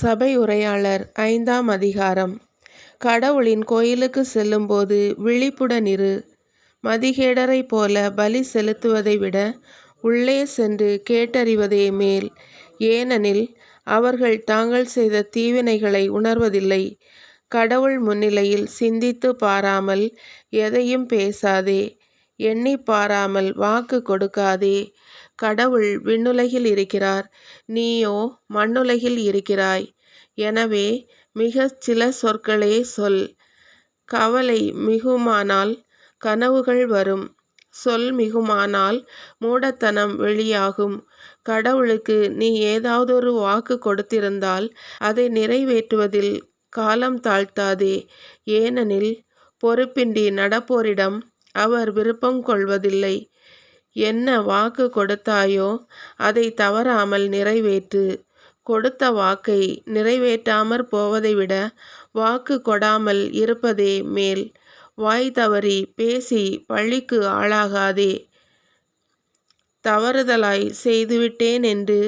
சபை உரையாளர் ஐந்தாம் அதிகாரம். கடவுளின் கோயிலுக்கு செல்லும்போது விழிப்புடன் இரு. மதிகேடரைப் போல பலி செலுத்துவதை விட உள்ளே சென்று கேட்டறிவதே மேல். ஏனெனில் அவர்கள் தாங்கள் செய்த தீவினைகளை உணர்வதில்லை. கடவுள் முன்னிலையில் சிந்தித்து பாராமல் எதையும் பேசாதே. எண்ணி பாராமல் வாக்கு கொடுக்காதே. கடவுள் விண்ணுலகில் இருக்கிறார். நீயோ மண்ணுலகில் இருக்கிறாய். எனவே மிகச் சில சொற்களே சொல். கவலை மிகுமானால் கனவுகள் வரும். சொல் மிகுமானால் மூடத்தனம் வெளியாகும். கடவுளுக்கு நீ ஏதாவதொரு வாக்கு கொடுத்திருந்தால் அதை நிறைவேற்றுவதில் காலம் தாழ்த்தாதே. ஏனெனில் பொறுப்பின்றி நடப்போரிடம் அவர் விருப்பம் கொள்வதில்லை. என்ன வாக்கு கொடுத்தாயோ அதை தவறாமல் நிறைவேற்று. கொடுத்த வாக்கை நிறைவேற்றாமற் போவதை விட வாக்கு கொடாமல் இருப்பதே மேல். வாய் தவறி பேசி பழிக்கு ஆளாகாதே. தவறுதலாய் செய்துவிட்டேன் என்று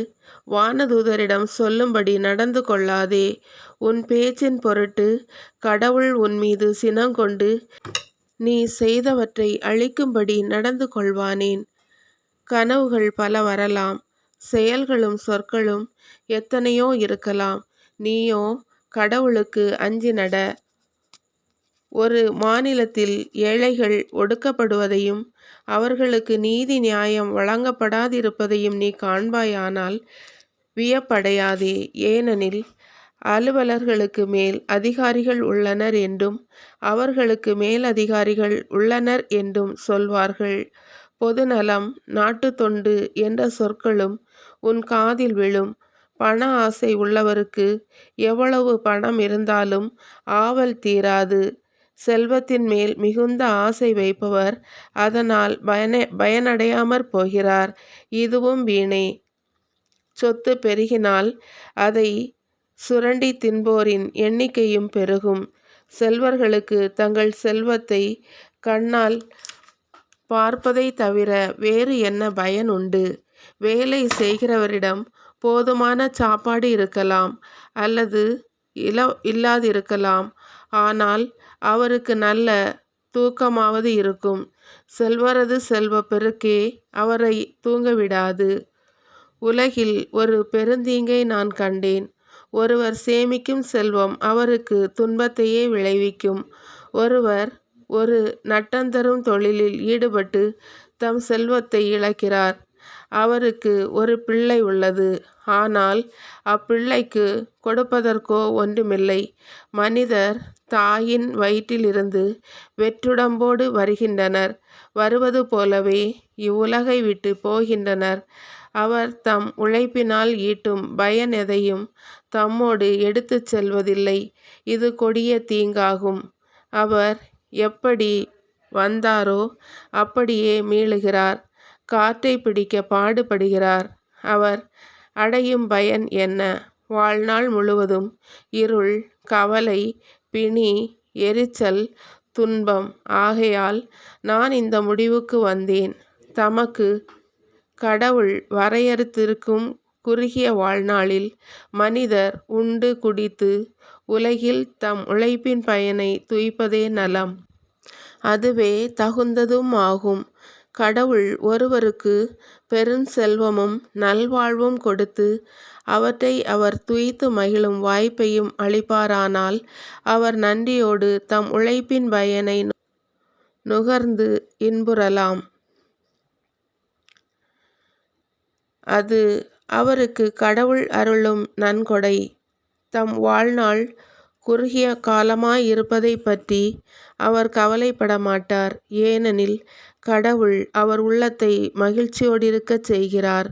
வானதூதரிடம் சொல்லும்படி நடந்து கொள்ளாதே. உன் பேச்சின் பொருட்டு கடவுள் உன் மீது சினங்கொண்டு நீ செய்தவற்றை அழிக்கும்படி நடந்து கொள்வானேன். கனவுகள் பல வரலாம் செயல்களும் சொற்களும் எத்தனையோ இருக்கலாம். நீயோ கடவுளுக்கு அஞ்சி நட. ஒரு மாநிலத்தில் ஏழைகள் ஒடுக்கப்படுவதையும் அவர்களுக்கு நீதி நியாயம் வழங்கப்படாதிருப்பதையும் நீ காண்பாயானால் வியப்படையாதே. ஏனெனில் அலுவலர்களுக்கு மேல் அதிகாரிகள் உள்ளனர் என்றும் அவர்களுக்கு மேல் அதிகாரிகள் உள்ளனர் என்றும் சொல்வார்கள். பொதுநலம் நாட்டு தொண்டு என்ற சொற்களும் உன் காதில் விழும். பண ஆசை உள்ளவருக்கு எவ்வளவு பணம் இருந்தாலும் ஆவல் தீராது. செல்வத்தின் மேல் மிகுந்த ஆசை வைப்பவர் அதனால் பயன பயனடையாமற் போகிறார். இதுவும் வீணே. சொத்து பெருகினால் அதை சுரண்டி தின்போரின் எண்ணிக்கையும் பெருகும். செல்வர்களுக்கு தங்கள் செல்வத்தை கண்ணால் பார்ப்பதை தவிர வேறு என்ன பயன் உண்டு? வேலை செய்கிறவரிடம் போதுமான சாப்பாடு இருக்கலாம் அல்லது இல இல்லாதிருக்கலாம். ஆனால் அவருக்கு நல்ல தூக்கமாவது இருக்கும். செல்வரது செல்வ பெருக்கே அவரை தூங்கவிடாது. உலகில் ஒரு பெருந்தீங்கை நான் கண்டேன். ஒருவர் சேமிக்கும் செல்வம் அவருக்கு துன்பத்தையே விளைவிக்கும். ஒருவர் ஒரு நட்டந்தரும் தொழிலில் ஈடுபட்டு தம் செல்வத்தை இழக்கிறார். அவருக்கு ஒரு பிள்ளை உள்ளது. ஆனால் அப்பிள்ளைக்கு கொடுப்பதற்கோ ஒன்றுமில்லை. மனிதர் தாயின் வயிற்றிலிருந்து வெற்றுடம்போடு வருகின்றனர். வருவது போலவே இவ்வுலகை விட்டு போகின்றனர். அவர் தம் உழைப்பினால் ஈட்டும் பயன் எதையும் தம்மோடு எடுத்துச் செல்வதில்லை. இது கொடிய தீங்காகும். அவர் எப்படி வந்தாரோ அப்படியே மீளுகிறார். காற்றை பிடிக்க பாடுபடுகிறார். அவர் அடையும் பயன் என்ன? வாழ்நாள் முழுவதும் இருள் கவலை பிணி எரிச்சல் துன்பம். ஆகையால் நான் இந்த முடிவுக்கு வந்தேன். தமக்கு கடவுள் வரையறுத்திருக்கும் குறுகிய வாழ்நாளில் மனிதர் உண்டு குடித்து உலகில் தம் உழைப்பின் பயனை துய்ப்பதே நலம். அதுவே தகுந்ததும் ஆகும் கடவுள் ஒருவருக்கு பெருஞ்செல்வமும் நல்வாழ்வும் கொடுத்து அவற்றை அவர் துய்த்து மகிழும் வாய்ப்பையும் அளிப்பாரானால் அவர் நன்றியோடு தம் உழைப்பின் பயனை நுகர்ந்து இன்புறலாம். அது அவருக்கு கடவுள் அருளும் நன்கொடை. தம் வாழ்நாள் குறுகிய காலமாயிருப்பதைப் பற்றி அவர் கவலைப்பட மாட்டார் ஏனெனில் கடவுள் அவர் உள்ளத்தை மகிழ்ச்சியோடிருக்கச் செய்கிறார்.